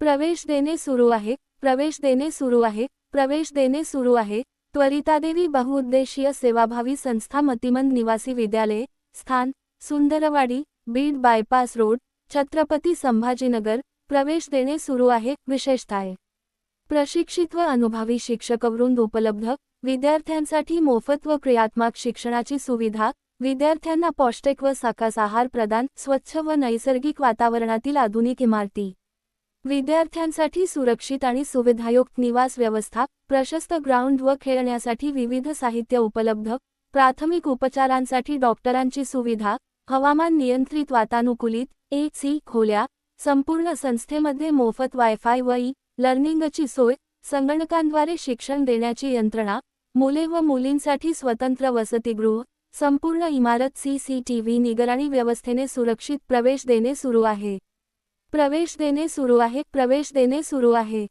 प्रवेश देणे सुरू आहे प्रवेश देणे सुरू आहे प्रवेश देणे सुरू आहे. त्वरितादेवी बहुउद्देशीय सेवाभावी संस्था मतिमंद निवासी विद्यालय स्थान सुंदरवाडी बीड बायपास रोड छत्रपती संभाजीनगर प्रवेश देणे सुरू आहे विशेषतः. प्रशिक्षित व अनुभवी शिक्षकवृंद उपलब्ध विद्यार्थ्यांसाठी मोफत व क्रियात्मक शिक्षणाची सुविधा विद्यार्थ्यांना पौष्टिक व सकस आहार प्रदान स्वच्छ व नैसर्गिक वातावरणातील आधुनिक इमारती. विद्यार्थ्यांसाठी सुरक्षित आणि सुविधायुक्त निवास व्यवस्था प्रशस्त ग्राउंड व खेळण्यासाठी विविध साहित्य उपलब्ध प्राथमिक उपचारांसाठी डॉक्टरांची सुविधा हवामान नियंत्रित वातानुकूलित ए सी खोल्या संपूर्ण संस्थेमध्ये मोफत वायफाय व ई लर्निंगची सोय संगणकांद्वारे शिक्षण देण्याची यंत्रणा मुले व मुलींसाठी स्वतंत्र वसतिगृह संपूर्ण इमारत सीसीटीव्ही निगराणी व्यवस्थेने सुरक्षित प्रवेश देणे सुरू आहे. प्रवेश देणे सुरू आहे प्रवेश देणे सुरू आहे.